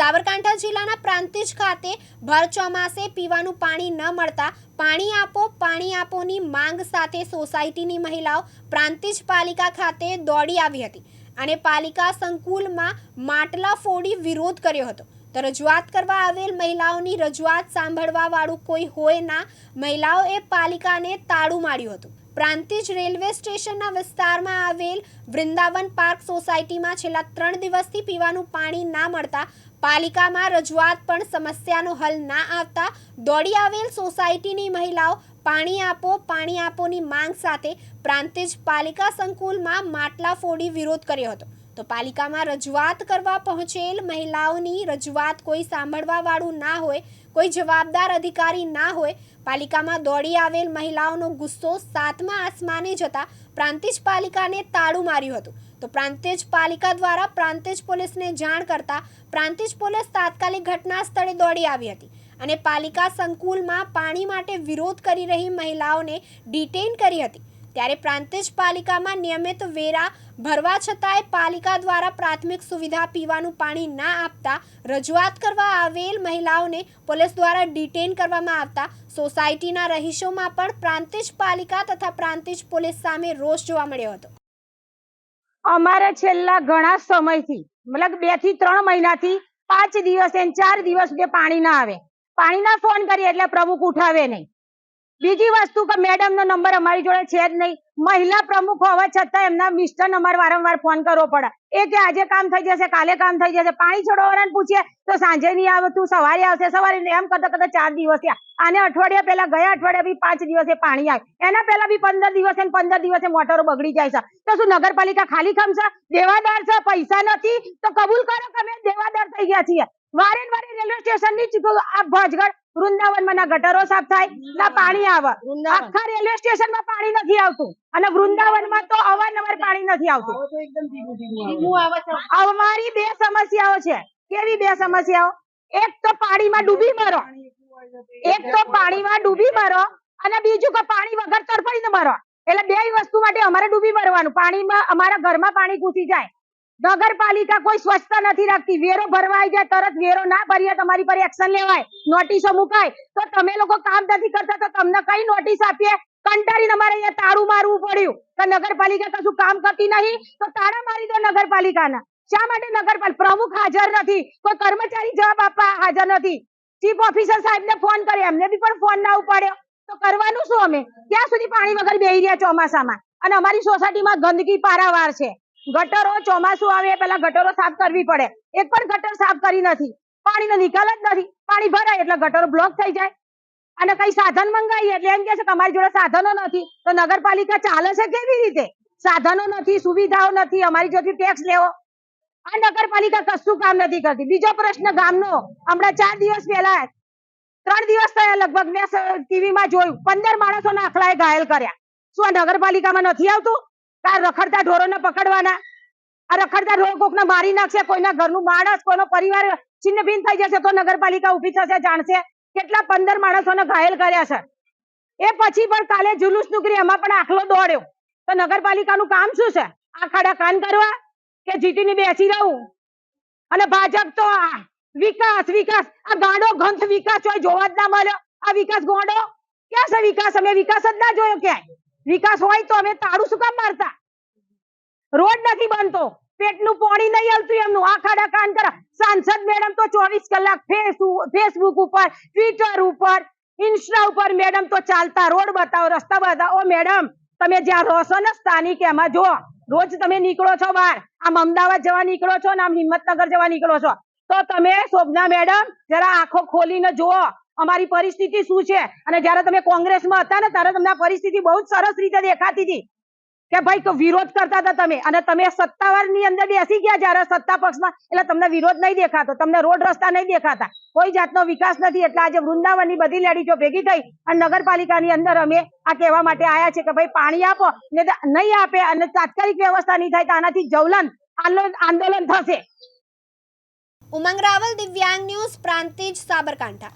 સાબરકાંઠા જિલ્લાના પ્રાંતિજ ખાતે ભર ચોમાસે પીવાનું પાણી ન મળતા પાણી આપો, પાણી આપોની માંગ સાથે સોસાયટીની મહિલાઓ પ્રાંતિજ પાલિકા ખાતે દોડી આવી હતી અને પાલિકા સંકુલમાં માટલા ફોડી વિરોધ કર્યો હતો. તો રજૂઆત કરવા આવેલ મહિલાઓની રજૂઆત સાંભળવા વાળું કોઈ હોય ના, મહિલાઓએ પાલિકાને તાળું માર્યું હતું. પ્રાંતિજ રેલવે સ્ટેશનના વિસ્તારમાં આવેલ વૃંદાવન પાર્ક સોસાયટીમાં છેલ્લા ત્રણ દિવસથી પીવાનું પાણી ના મળતા પાલિકામાં રજૂઆત પણ સમસ્યાનો હલ ના આવતા દોડી આવેલ સોસાયટીની મહિલાઓ પાણી આપો, પાણી આપોની માંગ સાથે પ્રાંતિજ પાલિકા સંકુલમાં માટલા ફોડી વિરોધ કર્યો હતો. તો પાલિકામાં રજૂઆત કરવા પહોંચેલ મહિલાઓની રજૂઆત કોઈ સાંભળવા વાળું ના હોય, કોઈ જવાબદાર અધિકારી ના હોય, પાલિકામાં દોડી આવેલ મહિલાઓનો ગુસ્સો સાતમા આસમાને જતા પ્રાંતિજ પાલિકાને તાળું માર્યું હતું. તો પ્રાંતિજ પાલિકા દ્વારા પ્રાંતિજ પોલીસને જાણ કરતા પ્રાંતિજ પોલીસ તાત્કાલિક ઘટના સ્થળે દોડી આવી હતી અને પાલિકા સંકુલમાં પાણી માટે વિરોધ કરી રહી મહિલાઓને ડિટેઇન કરી હતી. ત્યારે પ્રાંતિજ પાલિકામાં નિયમિત વેરા ભરવા છતાંય પાલિકા દ્વારા પ્રાથમિક સુવિધા પીવાનું પાણી ના આપતા રજૂઆત કરવા આવેલ મહિલાઓને પોલીસ દ્વારા ડિટેન કરવામાં આવતા સોસાયટીના રહીશોમાં પણ પ્રાંતિજ પાલિકા તથા પ્રાંતિજ પોલીસ સામે રોષ જોવા મળ્યો હતો. અમારે છેલ્લા ઘણા સમયથી, મતલબ બેથી ત્રણ મહિનાથી પાંચ દિવસ એન ચાર દિવસ સુધી પાણી ના આવે. પાણીના ફોન કરીએ એટલે પ્રમુખ ઉઠાવે નહીં. બીજી વસ્તુ કે મેડમ નો નંબર અમારી જોડે છે જ નહીં. મહિલા પ્રમુખ હોવા છતાં એમના મિસ્ટર નંબર વારંવાર ફોન કરવો પડે. એ કે આજે કામ થઈ જશે, કાલે કામ થઈ જશે. પાણી છોડવાવાળાને પૂછીએ તો સાંજે નહીં આવે, તું સવારે આવશે. સવારે એમ કરતા કરતા ચાર દિવસ થયા. આને અઠવાડિયા પહેલા, ગયા અઠવાડિયા બી પાંચ દિવસે પાણી આવે એના પહેલા બી પંદર દિવસે પંદર દિવસે મોટરો બગડી જાય છે. તો શું નગરપાલિકા ખાલી ખમશે દેવાદાર છે, પૈસા નથી? તો કબૂલ કરો કે અમે દેવાદાર થઈ ગયા છીએ. વારે વારે રેલવે સ્ટેશનની આ ભજગઢ વૃંદાવનમાં ના ગટરો સાફ થાય ના પાણી આવે. આખા રેલવે સ્ટેશનમાં પાણી નથી આવતું અને વૃંદાવનમાં તો અવારનવાર પાણી નથી આવતું. અમારી બે સમસ્યાઓ છે. કેવી બે સમસ્યાઓ? એક તો પાણીમાં ડૂબી મરો. એક તો પાણીમાં ડૂબી મરો અને બીજું કે પાણી વગર તડપડીને મરો. એટલે બે વસ્તુ માટે અમારે ડૂબી મરવાનું. પાણીમાં અમારા ઘરમાં પાણી ઘૂસી જાય. નગરપાલિકા કોઈ સ્વચ્છતા નથી રાખતી. વેરો ભરવા જાય, તરત વેરો ના ભરીએ, તમારી પર એક્શન લેવાય. નોટિસો મુકાય, તો તમે લોકો કામ નથી કરતા, તો તમને કઈ નોટિસ આપીએ? કંટાળીને અમારે અહીંયા તાળું મારવું પડ્યું. તો નગરપાલિકા કશું કામ કરતી નહીં? તો તાળા મારી દો નગરપાલિકાના. શા માટે નગરપાલિકા? પ્રમુખ હાજર નથી. કોઈ કર્મચારી જવાબ આપવા હાજર નથી. ચીફ ઓફિસર સાહેબને ફોન કર્યો. એમને બી પણ ફોન ના ઉપાડ્યો. તો કરવાનું શું અમે? ક્યાં સુધી પાણી વગર બેહી રહ્યા ચોમાસામાં? અને અમારી સોસાયટીમાં ગંદકી પારાવાર છે. ગટરો ચોમાસું આવે પેલા ગટરો સાફ કરવી પડે. એક પણ ગટર સાફ કરી નથી. પાણીનો નિકાલ જ નથી. પાણી ભરાય એટલે ગટરો બ્લોક થઈ જાય. અને કઈ સાધન મંગાવીએ એટલે એમ કે છે અમારી જોડે સાધનો નથી. તો નગરપાલિકા ચાલે છે કેવી રીતે? સાધનો નથી, સુવિધાઓ નથી. અમારી જોડે ટેક્સ લેવો. આ નગરપાલિકા કશું કામ નથી કરતી. બીજો પ્રશ્ન ગામનો. હમણાં ચાર દિવસ પહેલા, ત્રણ દિવસ થયા લગભગ મેં ટીવી માં જોયું. પંદર માણસોના આખલાએ ઘાયલ કર્યા. શું આ નગરપાલિકામાં નથી આવતું? આ રખડતા ઢોરોને પકડવાના. આ રખડતા ઢોર કોકને મારી નાખશે, કોઈના ઘરનું માણસ, કોઈનો પરિવાર છિન્ન ભિન્ન થઈ જશે તો નગરપાલિકા ઊભી થશે, જાણશે કેટલા પંદર માણસોને ઘાયલ કર્યા છે. એ પછી પણ કાલે જુલુસ નીકળી એમાં પણ આખલો દોડ્યો. તો નગરપાલિકાનું કામ શું છે? આ ખાડા કાન કરવા કે જીટી ની બેસી રહું? અને ભાજપ તો આ વિકાસ વિકાસ, આ ગાડો ગંથ વિકાસ હોય, જોવા જ ના મળ્યો. આ વિકાસ ગોંડો? ક્યાં છે વિકાસ? અમે વિકાસ જ ના જોયો ક્યાંય? વિકાસ હોય તો અમે તાળું શું કામ મારતા? રોડ નથી બનતો. પેટનું પાણી નહીં આવતું એમનું. આખા ડકાન કરા. સાંસદ મેડમ તો ચોવીસ કલાક ફેસબુક ઉપર ટ્વિટર ઉપર ઇન્સ્ટા ઉપર મેડમ તો ચાલતા. રોડ બતાવો, રસ્તા બતાવો. મેડમ, તમે જ્યાં રહો છો ને સ્થાનિક, એમાં જો રોજ તમે નીકળો છો બહાર. આમ અમદાવાદ જવા નીકળો છો ને આમ હિંમતનગર જવા નીકળો છો? તો તમે, શોભના મેડમ, જરા આંખો ખોલીને જુઓ. અમારી પરિસ્થિતિ શું છે? અને જ્યારે તમે કોંગ્રેસમાં હતા ને, ત્યારે તમને પરિસ્થિતિ બહુ સરસ રીતે દેખાતી હતી. કે ભાઈ વિરોધ કરતા હતા તમે. અને તમે સત્તાવારની અંદર બેસી ગયા જયારે સત્તા પક્ષમાં. એટલે તમને વિરોધ નહીં દેખાતો. તમને રોડ રસ્તા નહીં દેખાતા. કોઈ જાતનો વિકાસ નથી. એટલે આજે વૃંદાવનની બધી લેડીઝો ભેગી થઈ અને નગરપાલિકાની અંદર અમે આ કહેવા માટે આવ્યા છે કે ભાઈ, પાણી આપો. ને નહીં આપે અને તાત્કાલિક વ્યવસ્થા નહીં થાય તો આનાથી જવલન, આંદોલન આંદોલન થશે. ઉમંગ રાવલ, દિવ્યાંગ ન્યૂઝ, પ્રાંતિજ સાબરકાંઠા.